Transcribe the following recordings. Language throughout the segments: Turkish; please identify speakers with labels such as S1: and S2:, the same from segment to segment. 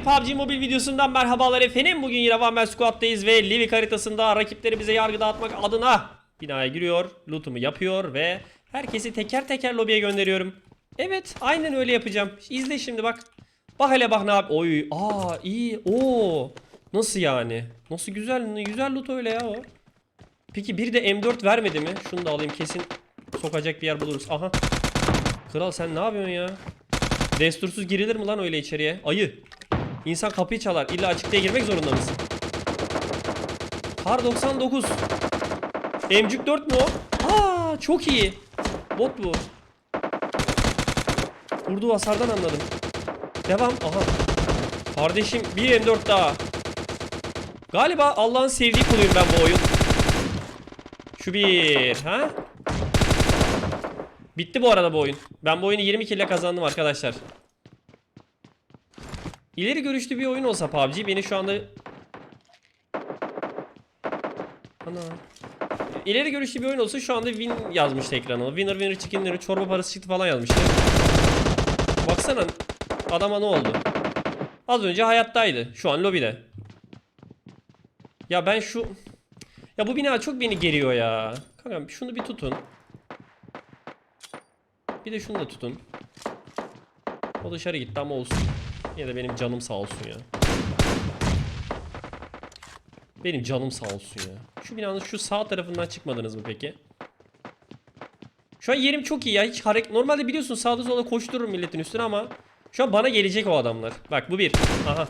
S1: bir PUBG Mobile videosundan merhabalar efendim. Bugün yine Squad'dayız ve Livik haritasında rakiplerimize yargı dağıtmak adına binaya giriyor, lootumu yapıyor ve herkesi teker teker lobiye gönderiyorum. Evet, aynen öyle yapacağım. İzle şimdi bak. Bak hele bak ne yap. Oy, aa iyi. Oo. Nasıl yani? Nasıl güzel güzel loot öyle ya o. Peki bir de M4 vermedi mi? Şunu da alayım kesin sokacak bir yer buluruz. Aha. Kral sen ne yapıyorsun ya? Destursuz girilir mi lan öyle içeriye? Ayı. İnsan kapıyı çalar. İlla açıkta girmek zorunda mısın? Kar 99. Emcük 4 mu o? Aa çok iyi. Bot bu. Vurduğu hasardan anladım. Devam. Aha. Kardeşim bir M4 daha. Galiba Allah'ın sevdiği kuluyum ben bu oyun. Şu bir. Ha? Bitti bu arada bu oyun. Ben bu oyunu 20 kille kazandım arkadaşlar. İleri görüşlü bir oyun olsa PUBG beni şu anda... Ana. İleri görüşlü bir oyun olsa şu anda win yazmıştı ekrana. Winner winner chicken çorba parası çıktı falan yazmıştı. Baksana adama ne oldu? Az önce hayattaydı. Şu an lobide. Ya ben şu... Ya bu bina çok beni geriyor ya. Kankam şunu bir tutun. Bir de şunu da tutun. O dışarı gitti ama olsun. Ya da benim canım sağ olsun ya. Benim canım sağ olsun ya. Şu binanın şu sağ tarafından çıkmadınız mı peki? Şu an yerim çok iyi ya. Hiç hareket... Normalde biliyorsun sağda solda koştururum milletin üstüne ama şu an bana gelecek o adamlar. Bak bu bir. Aha.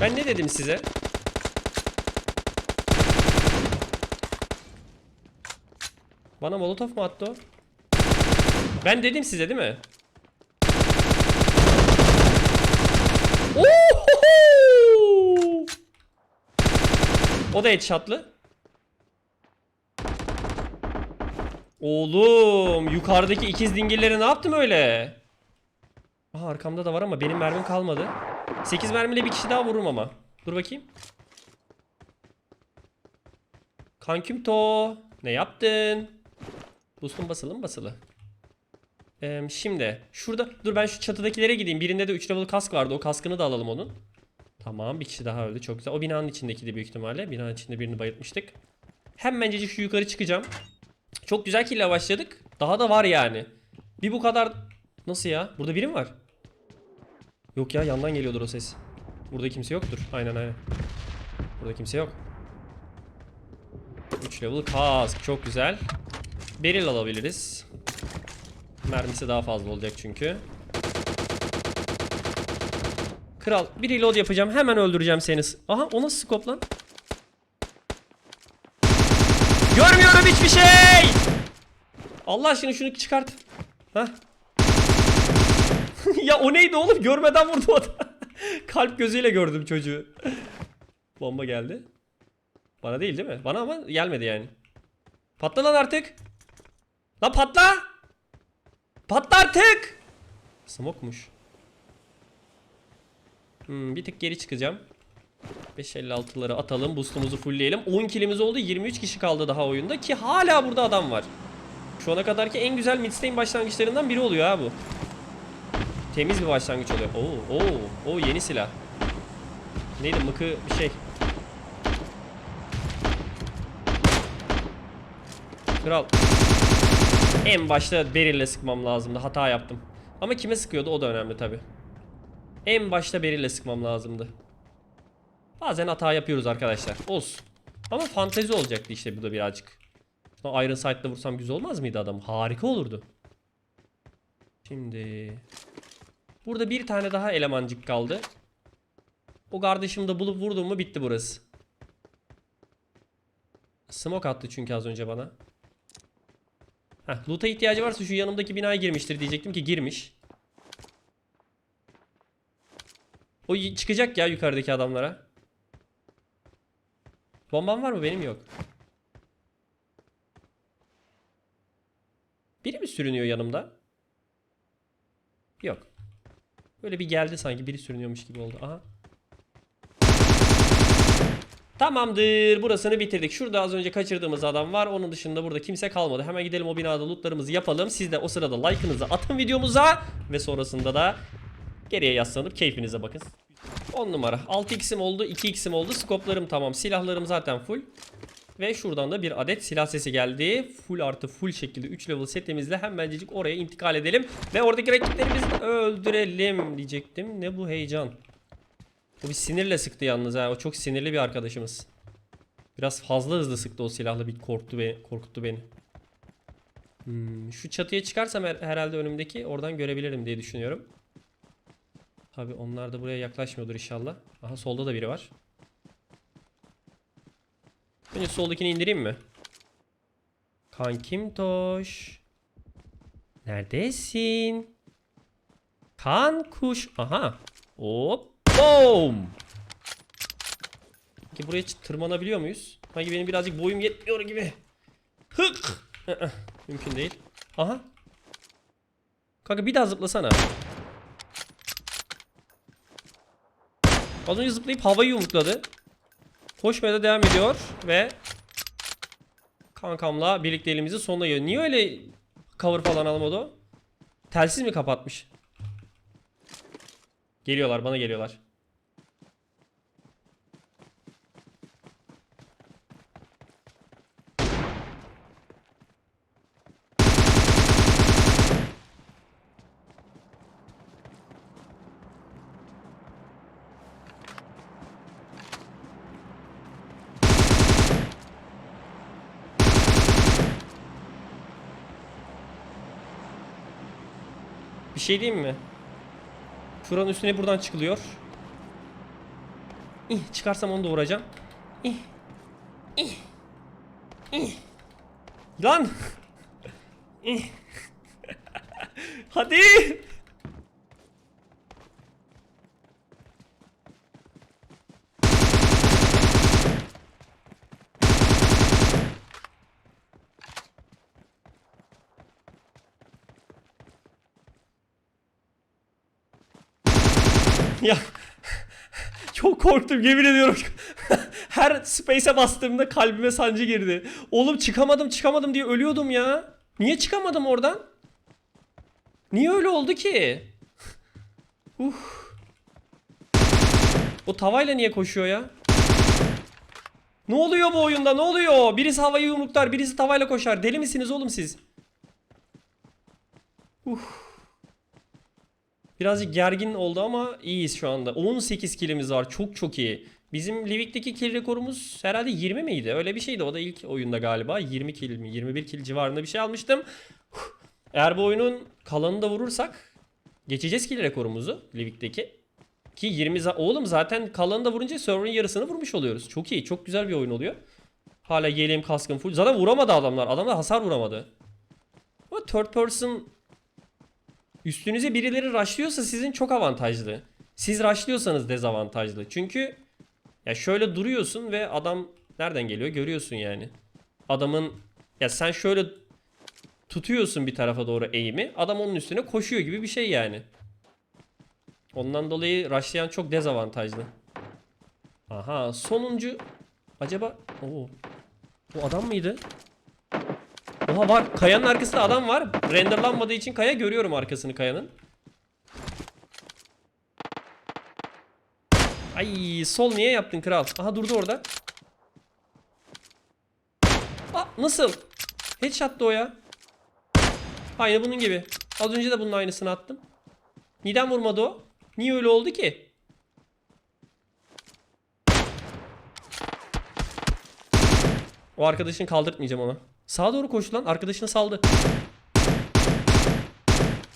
S1: Ben ne dedim size? Bana molotof mu attı o? Ben dedim size değil mi? Ohoho! O da headshotlı. Oğlum yukarıdaki ikiz dingilleri ne yaptım öyle? Aha arkamda da var ama benim mermim kalmadı. 8 mermiyle bir kişi daha vururum ama. Dur bakayım. Kanküm to. Ne yaptın? Boost'un basılı mı basılı? Ee, şimdi şurada dur ben şu çatıdakilere gideyim. Birinde de 3 level kask vardı. O kaskını da alalım onun. Tamam bir kişi daha öldü. Çok güzel. O binanın içindeki de büyük ihtimalle. Binanın içinde birini bayıltmıştık. Hemencecik şu yukarı çıkacağım. Çok güzel kill başladık. Daha da var yani. Bir bu kadar... Nasıl ya? Burada biri mi var? Yok ya yandan geliyordur o ses. Burada kimse yoktur. Aynen aynen. Burada kimse yok. 3 level kask. Çok güzel. Beril alabiliriz. Mermisi daha fazla olacak çünkü. Kral bir reload yapacağım. Hemen öldüreceğim seni. Aha o nasıl scope lan? Görmüyorum hiçbir şey. Allah aşkına şunu çıkart. Hah. ya o neydi oğlum? Görmeden vurdu o. Kalp gözüyle gördüm çocuğu. Bomba geldi. Bana değil değil mi? Bana ama gelmedi yani. Patla lan artık. Lan patla. Patla artık. Smokmuş. Hmm, bir tık geri çıkacağım. 556'ları atalım. Boost'umuzu fullleyelim. 10 kilimiz oldu. 23 kişi kaldı daha oyunda ki hala burada adam var. Şu ana kadarki en güzel midstane başlangıçlarından biri oluyor ha bu. Temiz bir başlangıç oluyor. Oo, oo, oo yeni silah. Neydi mıkı bir şey. Kral. En başta Beryl'le sıkmam lazımdı. Hata yaptım. Ama kime sıkıyordu o da önemli tabi. En başta Beryl'le sıkmam lazımdı. Bazen hata yapıyoruz arkadaşlar. Olsun. Ama fantezi olacaktı işte bu da birazcık. Iron Sight'la vursam güzel olmaz mıydı adam? Harika olurdu. Şimdi... Burada bir tane daha elemancık kaldı. O kardeşimi de bulup vurdum mu bitti burası. Smoke attı çünkü az önce bana. Heh, loot'a ihtiyacı varsa şu yanımdaki binaya girmiştir diyecektim ki girmiş. O çıkacak ya yukarıdaki adamlara. Bombam var mı? Benim yok. Biri mi sürünüyor yanımda? Yok. Böyle bir geldi sanki biri sürünüyormuş gibi oldu. Aha. Tamamdır. Burasını bitirdik. Şurada az önce kaçırdığımız adam var. Onun dışında burada kimse kalmadı. Hemen gidelim o binada lootlarımızı yapalım. Siz de o sırada like'ınızı atın videomuza. Ve sonrasında da geriye yaslanıp keyfinize bakın. 10 numara. 6x'im oldu. 2x'im oldu. Skoplarım tamam. Silahlarım zaten full. Ve şuradan da bir adet silah sesi geldi. Full artı full şekilde 3 level setimizle hemencecik oraya intikal edelim. Ve oradaki rakiplerimizi öldürelim diyecektim. Ne bu heyecan. Bu bir sinirle sıktı yalnız ha. O çok sinirli bir arkadaşımız. Biraz fazla hızlı sıktı o silahla bir korktu beni, korkuttu beni. Hmm, şu çatıya çıkarsam her- herhalde önümdeki oradan görebilirim diye düşünüyorum. Tabi onlar da buraya yaklaşmıyordur inşallah. Aha solda da biri var. Önce soldakini indireyim mi? Kankim Toş. Neredesin? Kan kuş. Aha. Hop. Boom. Peki buraya tırmanabiliyor muyuz? Sanki benim birazcık boyum yetmiyor gibi. Hık. Mümkün değil. Aha. Kanka bir daha zıplasana. Az önce zıplayıp havayı yumrukladı. Koşmaya da devam ediyor ve kankamla birlikte elimizi sonuna geliyor. Niye öyle cover falan almadı o? Telsiz mi kapatmış? Geliyorlar bana geliyorlar. Bir şey diyeyim mi? Şuranın üstüne buradan çıkılıyor. İh, çıkarsam onu da vuracağım. İh. İh. İh. Lan! İh. Hadi! Ya çok korktum yemin ediyorum. Her space'e bastığımda kalbime sancı girdi. Oğlum çıkamadım çıkamadım diye ölüyordum ya. Niye çıkamadım oradan? Niye öyle oldu ki? Uh. O tavayla niye koşuyor ya? Ne oluyor bu oyunda? Ne oluyor? Birisi havayı yumruklar, birisi tavayla koşar. Deli misiniz oğlum siz? Uh. Birazcık gergin oldu ama iyiyiz şu anda. 18 kilimiz var. Çok çok iyi. Bizim Livik'teki kill rekorumuz herhalde 20 miydi? Öyle bir şeydi. O da ilk oyunda galiba. 20 kill mi? 21 kill civarında bir şey almıştım. Eğer bu oyunun kalanını da vurursak geçeceğiz kill rekorumuzu Livik'teki. Ki 20 za- oğlum zaten kalanını da vurunca server'ın yarısını vurmuş oluyoruz. Çok iyi. Çok güzel bir oyun oluyor. Hala yeleğim kaskım full. Zaten vuramadı adamlar. Adamlar hasar vuramadı. Ama third person Üstünüze birileri rushlıyorsa sizin çok avantajlı. Siz rushlıyorsanız dezavantajlı. Çünkü ya şöyle duruyorsun ve adam nereden geliyor görüyorsun yani. Adamın ya sen şöyle tutuyorsun bir tarafa doğru eğimi. Adam onun üstüne koşuyor gibi bir şey yani. Ondan dolayı rushlayan çok dezavantajlı. Aha sonuncu acaba Oo. Bu adam mıydı? Oha var. Kayanın arkasında adam var. Renderlanmadığı için kaya görüyorum arkasını kayanın. Ay sol niye yaptın kral? Aha durdu orada. Aa, nasıl? Headshot'tı o ya. Aynı bunun gibi. Az önce de bunun aynısını attım. Neden vurmadı o? Niye öyle oldu ki? O arkadaşını kaldırtmayacağım ona. Sağa doğru koştu lan. Arkadaşını saldı.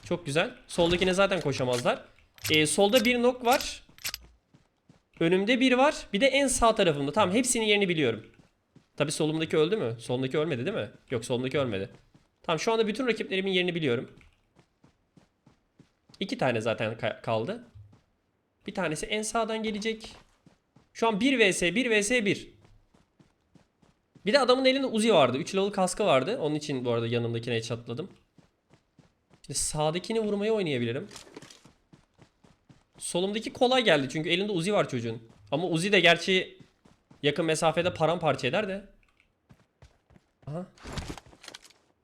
S1: Çok güzel. Soldakine zaten koşamazlar. Ee, solda bir nok var. Önümde bir var. Bir de en sağ tarafımda. Tamam hepsinin yerini biliyorum. Tabi solumdaki öldü mü? Solundaki ölmedi değil mi? Yok solumdaki ölmedi. Tamam şu anda bütün rakiplerimin yerini biliyorum. İki tane zaten ka- kaldı. Bir tanesi en sağdan gelecek. Şu an 1 vs 1 vs 1. Bir de adamın elinde Uzi vardı. 3 level kaskı vardı. Onun için bu arada yanımdakine headshotladım. Şimdi sağdakini vurmayı oynayabilirim. Solumdaki kolay geldi çünkü elinde Uzi var çocuğun. Ama Uzi de gerçi yakın mesafede paramparça eder de. Aha.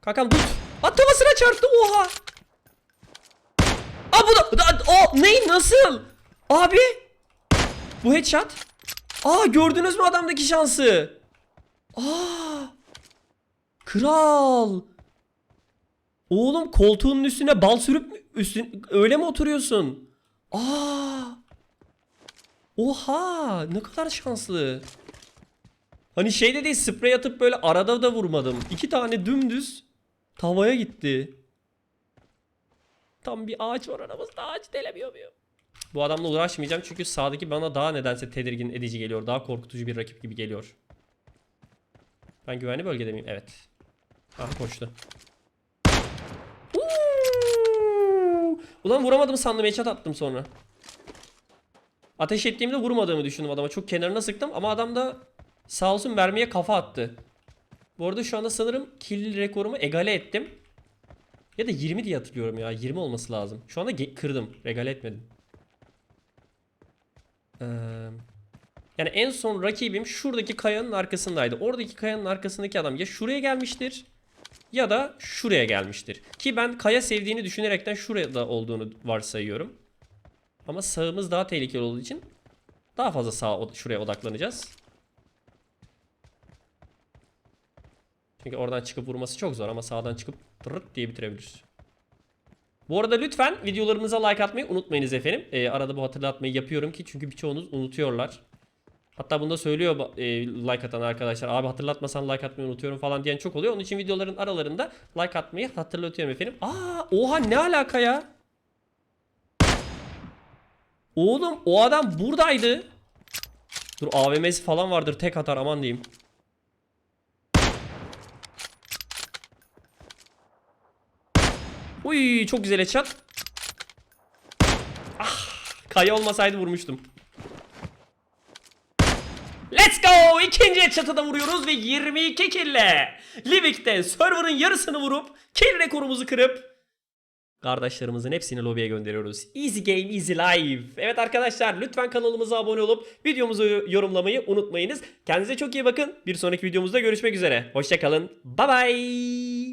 S1: Kankam tut. At tavasına çarptı oha. Aa bu da, da o ne nasıl? Abi. Bu headshot. Aa gördünüz mü adamdaki şansı? Aa. Kral. Oğlum koltuğunun üstüne bal sürüp üstün öyle mi oturuyorsun? Aa. Oha ne kadar şanslı. Hani şeyde değil sprey atıp böyle arada da vurmadım. İki tane dümdüz tavaya gitti. Tam bir ağaç var aramızda ağaç delemiyor muyum? Bu adamla uğraşmayacağım çünkü sağdaki bana daha nedense tedirgin edici geliyor. Daha korkutucu bir rakip gibi geliyor. Ben güvenli bölgede miyim? Evet. Ah koştu. Uuu! Ulan vuramadım sandım headshot attım sonra. Ateş ettiğimde vurmadığımı düşündüm adama. Çok kenarına sıktım ama adam da sağ olsun mermiye kafa attı. Bu arada şu anda sanırım kill rekorumu egale ettim. Ya da 20 diye hatırlıyorum ya. 20 olması lazım. Şu anda kırdım. Regale etmedim. Ee, yani en son rakibim şuradaki kayanın arkasındaydı. Oradaki kayanın arkasındaki adam ya şuraya gelmiştir ya da şuraya gelmiştir. Ki ben kaya sevdiğini düşünerekten şurada olduğunu varsayıyorum. Ama sağımız daha tehlikeli olduğu için daha fazla sağa şuraya odaklanacağız. Çünkü oradan çıkıp vurması çok zor ama sağdan çıkıp tırırt diye bitirebilir. Bu arada lütfen videolarımıza like atmayı unutmayınız efendim. Ee, arada bu hatırlatmayı yapıyorum ki çünkü birçoğunuz unutuyorlar. Hatta bunu da söylüyor e, like atan arkadaşlar. Abi hatırlatmasan like atmayı unutuyorum falan diyen çok oluyor. Onun için videoların aralarında like atmayı hatırlatıyorum efendim. Aa oha ne alaka ya? Oğlum o adam buradaydı. Dur AVM'si falan vardır tek atar aman diyeyim. Uy çok güzel headshot. Ah kaya olmasaydı vurmuştum. Let's go! İkinci headshot'ı da vuruyoruz ve 22 kille. Livik'te server'ın yarısını vurup kill rekorumuzu kırıp Kardeşlerimizin hepsini lobiye gönderiyoruz. Easy game, easy life. Evet arkadaşlar lütfen kanalımıza abone olup videomuzu yorumlamayı unutmayınız. Kendinize çok iyi bakın. Bir sonraki videomuzda görüşmek üzere. Hoşçakalın. Bye bye.